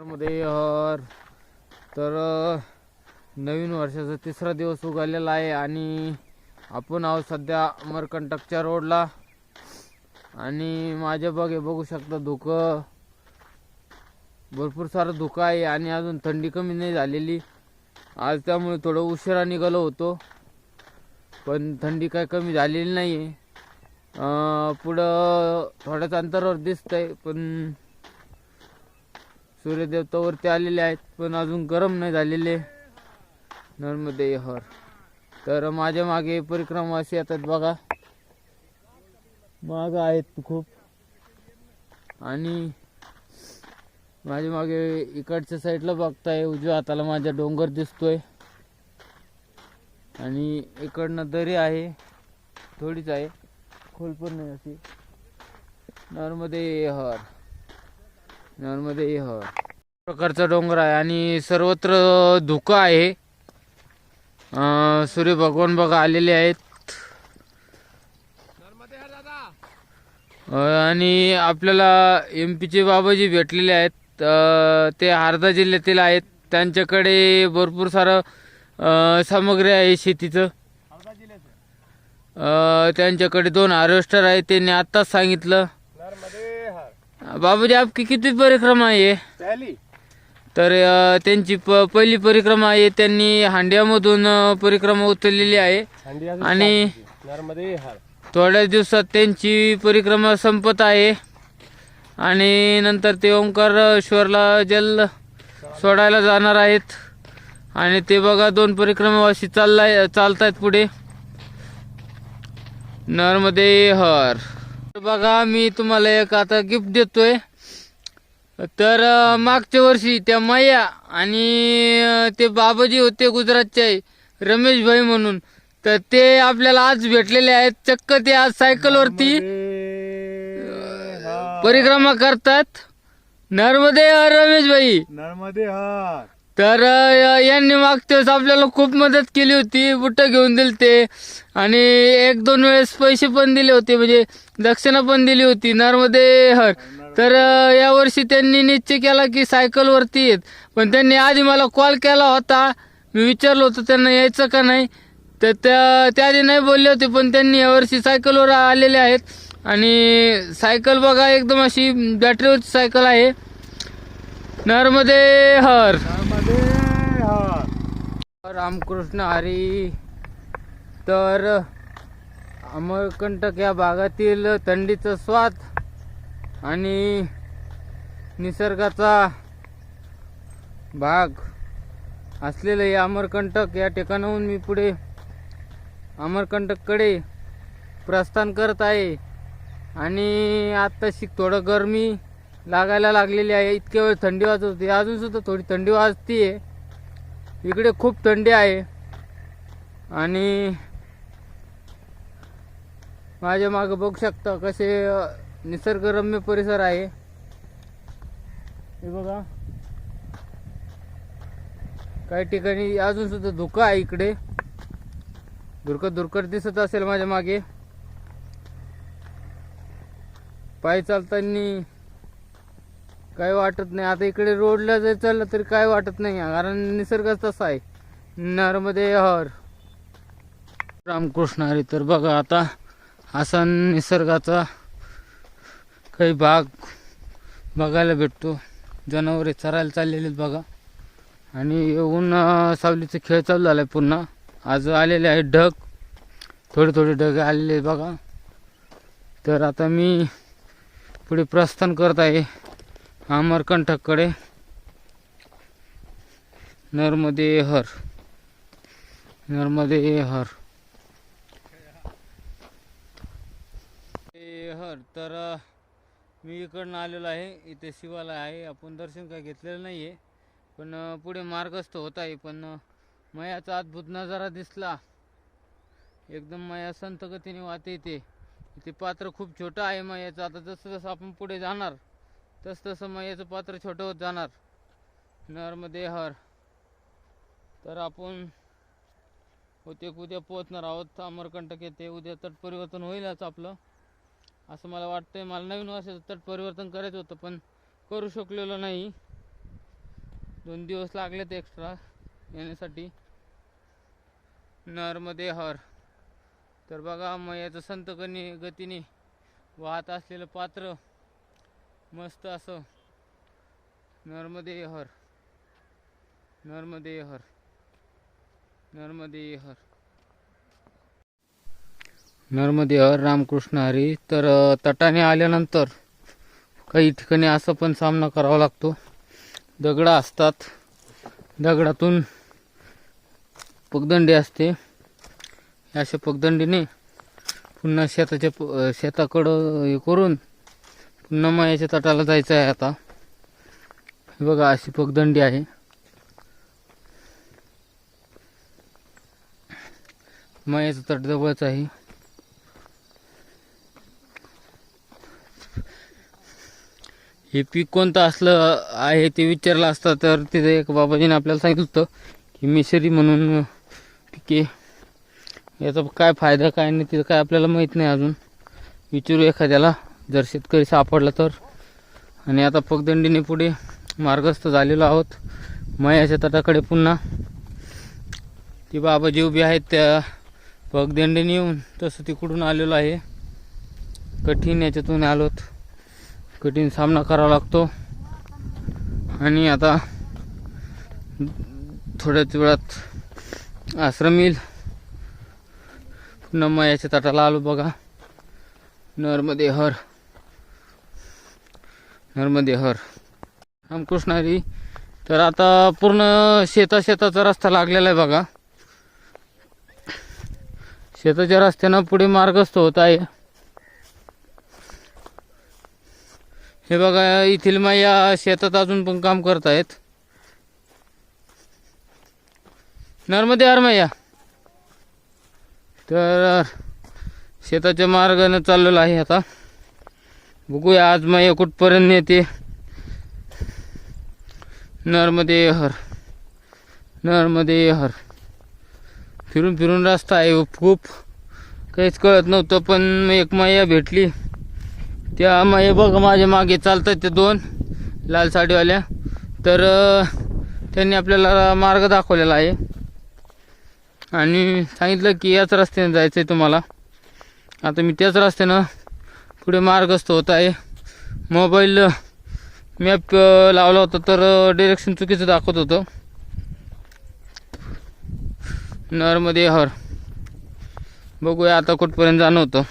मध्ये तर नवीन वर्षाचा तिसरा दिवस उगालेला आहे आणि आपण आहोत सध्या अमरकंटकच्या रोडला. आणि माझ्या बघे बघू शकता धुकं. भरपूर सारं धुकं आहे आणि अजून थंडी कमी नाही झालेली. आज त्यामुळे थोडं उशिरा निघालो होतो. पण थंडी काय कमी झालेली नाही आहे पुढं थोड्याच अंतरावर दिसतंय पण सूर्यदेवतावरती आलेले आहेत पण अजून गरम नाही झालेले. नर्मदे हर. तर माझ्या मागे परिक्रमा अशी येतात बघा. माग आहेत खूप. आणि माझ्या मागे इकडच्या साईडला बघताय उजव्या हाताला माझ्या डोंगर दिसतोय. आणि इकडनं दरी आहे थोडीच आहे. खोल पण नाही अशी. नर्मदे हर. नर्मदे हर प्रकारचा डोंगर आहे आणि सर्वत्र धुकं आहे. सूर्य भगवान बघा आलेले आहेत. आणि आपल्याला एम पीचे बाबाजी भेटलेले आहेत. ते हरदा जिल्ह्यातील आहेत. त्यांच्याकडे भरपूर सारं सामग्री आहे शेतीचं. त्यांच्याकडे दोन हार्वेस्टर आहे. त्यांनी आत्ताच सांगितलं. बाबाजी आपकी किती परिक्रमा आहे? पहली तर अ, त्यांची प पहिली परिक्रमा आहे त्यांनी हांड्यामधून अ, परिक्रमा उचललेली आहे. आणि नर्मदे हर. थोड्या दिवसात त्यांची परिक्रमा संपत आहे. आणि नंतर ते ओंकारेश्वरला जल सोडायला जाणार आहेत. आणि ते बघा दोन परिक्रमावासी चाललाय चालतायत पुढे. नर्मदे हर. बघा मी तुम्हाला एक आता गिफ्ट देतोय. तर मागच्या वर्षी त्या माया आणि ते बाबाजी होते गुजरातचे रमेश भाई म्हणून. तर ते आपल्याला आज भेटलेले आहेत. चक्क ते आज सायकलवरती परिक्रमा करतात. नर्मदे हर रमेश भाई. नर्मदे हर. तर यांनी मागतेच आपल्याला खूप मदत केली होती. बुट्ट घेऊन दिले ते. आणि एक दोन वेळेस पैसे पण दिले होते. म्हणजे दक्षिणा पण दिली होती. नर्मदे हर. तर यावर्षी त्यांनी निश्चय केला की सायकलवरती येत. पण त्यांनी आधी मला कॉल केला होता. मी विचारलं होतं त्यांना यायचं का नाही? तर त्या त्याआधी नाही बोलले होते पण त्यांनी यावर्षी सायकलवर आलेले आहेत. आणि सायकल बघा एकदम अशी बॅटरीवरची सायकल आहे. नर्मदे हर नर्मदे हर. रामकृष्ण हरी. तर अमरकंटक या भागातील थंडीचा स्वाद आणि निसर्गाचा भाग असलेलं हे अमरकंटक या ठिकाणाहून मी पुढे अमरकंटककडे प्रस्थान करत आहे. आणि आत्ताशी थोडं गरमी लागायला लागलेली आहे. इतक्या वेळ थंडी वाजत होती अजून सुद्धा थोडी थंडी वाजतीये. इकडे खूप थंडी आहे. आणि माझ्या मागे बघू शकता कसे निसर्गरम्य परिसर आहे. हे बघा. काही ठिकाणी अजून सुद्धा धुकं आहे इकडे. धुरकत धुरकत दिसत असेल माझ्या मागे. पायी चालताना काय वाटत नाही. आता इकडे रोडला जर चाललं तरी काय वाटत नाही कारण निसर्गच तसा आहे. नर्मदे हर. रामकृष्ण हरी तर बघा आता असा निसर्गाचा काही भाग बघायला भेटतो. जनावरे चरायला चाललेले आहेत बघा. आणि येऊन सावलीचा खेळ चालू झाला आहे पुन्हा. आज आलेले आहेत ढग. थोडे थोडे ढग आलेले आहेत बघा. तर आता मी पुढे प्रस्थान करत आहे. अमरकंठककडे नर्मदे हर नर्मदे हर हर तर मी इकडनं आलेलो आहे. इथे शिवाला आहे. आपण दर्शन काय घेतलेलं नाही आहे पण पुढे मार्गस्थ होत आहे. पण मयाचा अद्भुत नजारा दिसला. एकदम मया संत गतीने वाहते इथे. इथे पात्र खूप छोटं आहे मयाचं. आता जसं जसं आपण पुढे जाणार तस तसं मयाचं पात्र छोटं होत जाणार. नर्मदे हर तर आपण होते उद्या पोहोचणार आहोत. अमरकंटक येते उद्या तटपरिवर्तन होईलच आपलं. असं मला वाटतंय. मला नवीन वर्षाचं तटपरिवर्तन करायचं होतं पण करू शकलेलो नाही. दोन दिवस लागलेत एक्स्ट्रा येण्यासाठी. नरमध्ये हर तर बघा मयाचं संत गतीने वाहत असलेलं पात्र मस्त असं. नर्मदे हर नर्मदे हर नर्मदे हर नर्मदे हर रामकृष्ण हरी. तर तटाने आल्यानंतर काही ठिकाणी असं पण सामना करावा लागतो. दगडं असतात. दगडातून पगदंडी असते. अशा पगदंडीने पुन्हा शेताच्या प- शेताकडं हे करून पुन्हा मायाच्या तटाला जायचं आहे आता. हे बघा अशी पगदंडी आहे. मायाचं तट जवळच आहे. हे पीक कोणतं असलं आहे ते विचारलं असतं तर तिथे एक बाबाजीने आपल्याला सांगितलं होतं की मिशरी म्हणून पिके. याचा काय फायदा काय नाही तिथं काय आपल्याला माहीत नाही अजून. विचारू एखाद्याला. जर शेतकरी सापडला तर. आणि आता पगदंडीने पुढे मार्गस्थ झालेलो आहोत. मयाच्या तटाकडे पुन्हा. ती बाबा जी उभी आहेत त्या पगदंडीने येऊन तसं तिकडून आलेलो आहे. कठीण याच्यातून आलोत. कठीण सामना करावा लागतो. आणि आता थोड्याच वेळात आश्रम येईल. पुन्हा मयाच्या तटाला आलो बघा. नर्मदे हर. नर्मदे हर. हम कृष्णारी तर आता पूर्ण शेता शेताचा रस्ता लागलेला आहे बघा. शेताच्या रस्त्यानं पुढे मार्गस्थ होत आहे. हे बघा येथील माया शेतात अजून पण काम करत आहेत. नर्मदे हर मैया. तर शेताच्या मार्गाने चाललेलं आहे आता. बघूया आज मैया कुठपर्यंत येते नर्मदे हर. नर्मदे हर. फिरून फिरून रस्ता आहे खूप. काहीच कळत नव्हतं पण एक मैया भेटली. त्या मैया बघा माझ्या मागे चालतात ते दोन लाल साडीवाल्या. तर त्यांनी आपल्याला मार्ग दाखवलेला आहे. आणि सांगितलं की याच रस्त्याने जायचं आहे तुम्हाला. आता मी त्याच रस्त्यानं पुढे मार्गस्थ होत आहे. मोबाईल मॅप लावला होता तर डिरेक्शन चुकीचं दाखवत होतं. नरमध्ये हर. बघूया आता कुठपर्यंत जाणं होतं.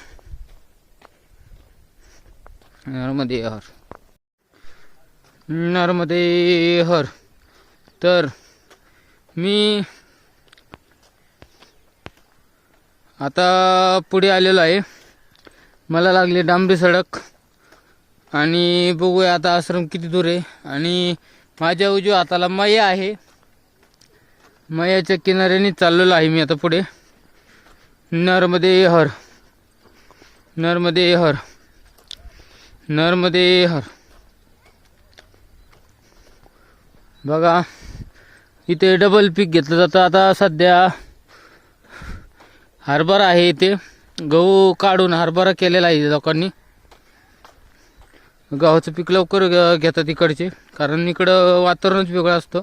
नर्मदे हर. नर्मदे हर. तर मी आता पुढे आलेलो आहे. मला लागली डांबरी सडक. आणि बघूया आता आश्रम किती दूर आहे. आणि माझ्या उजव्या हाताला मैया आहे. मैयाच्या किनाऱ्याने चाललेलो आहे मी आता पुढे. नर्मदे हर. नर्मदे हर. नर्मदे हर. बघा इथे डबल पीक घेतलं जातं. आता सध्या हरभरा आहे इथे. गहू काढून हरभरा केलेला आहे लोकांनी. गव्हाचं पीक लवकर घ- घेतात इकडचे कारण इकडं वातावरणच वेगळं असतं.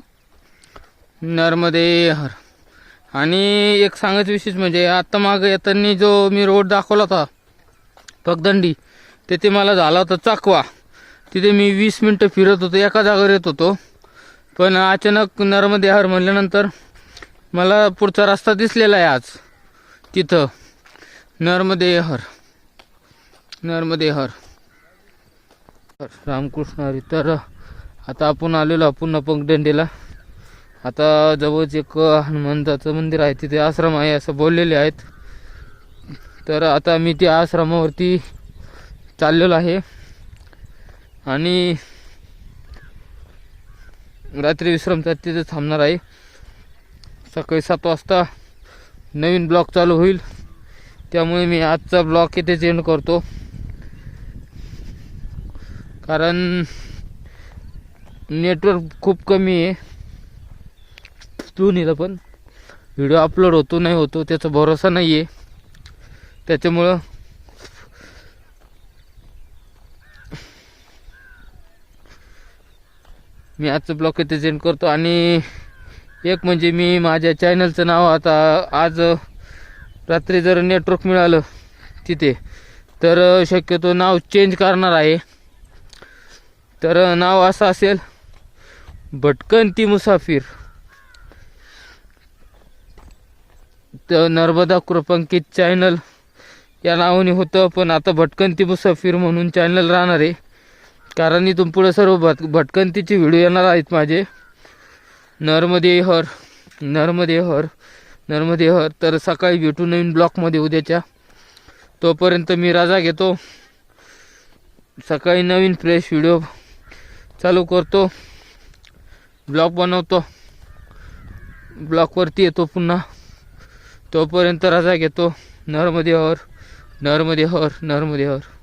नर्मदे हर. आणि एक सांगायचं विशेष म्हणजे आत्ता मागं येताना जो मी रोड दाखवला होता पगदंडी तिथे मला झाला होता चाकवा. तिथे मी वीस मिनटं फिरत होतो एका जागेवर येत होतो. पण अचानक नर्मदे हर म्हणल्यानंतर मला पुढचा रस्ता दिसलेला आहे आज तिथं. नर्मदे हर नर्मदे हर रामकृष्ण हरी तर आता आपण आलेलो पुन्हा पगदंडीला. आता जवळच एक हनुमंताचं मंदिर आहे तिथे आश्रम आहे असं बोललेले आहेत. तर आता मी त्या आश्रमावरती चाललेलो आहे. आणि रात्री विश्रामतात तिथे थांबणार आहे. सकाळी सात वाजता नवीन ब्लॉक चालू होईल. त्यामुळे मी आजचा ब्लॉक इथेच एंड करतो. कारण नेटवर्क खूप कमी आहे. दोन्हीला पण. व्हिडिओ अपलोड होतो नाही होतो त्याचा भरोसा नाही आहे त्याच्यामुळं मी आजचं ब्लॉग इथे सेंड करतो. आणि एक म्हणजे मी माझ्या चॅनलचं नाव आता आज रात्री जर नेटवर्क मिळालं तिथे तर शक्यतो नाव चेंज करणार आहे. तर नाव असं असेल भटकंती मुसाफिर. तर नर्मदा कृपांकित चॅनल या नावाने होतं पण आता भटकंती मुसाफिर म्हणून चॅनल राहणार आहे. कारण इथून पुढे सर्व भट भटकंतीचे व्हिडिओ येणार आहेत माझे. नर्मदे हर नर्मदे हर. नर्मदे हर तर सकाळी भेटू नवीन ब्लॉकमध्ये उद्याच्या. तोपर्यंत मी राजा घेतो. सकाळी नवीन फ्रेश व्हिडिओ चालू करतो. ब्लॉक बनवतो. ब्लॉकवरती येतो पुन्हा. तोपर्यंत राजा घेतो. नर्मदेहर नर्मदेहर नर्मदेहर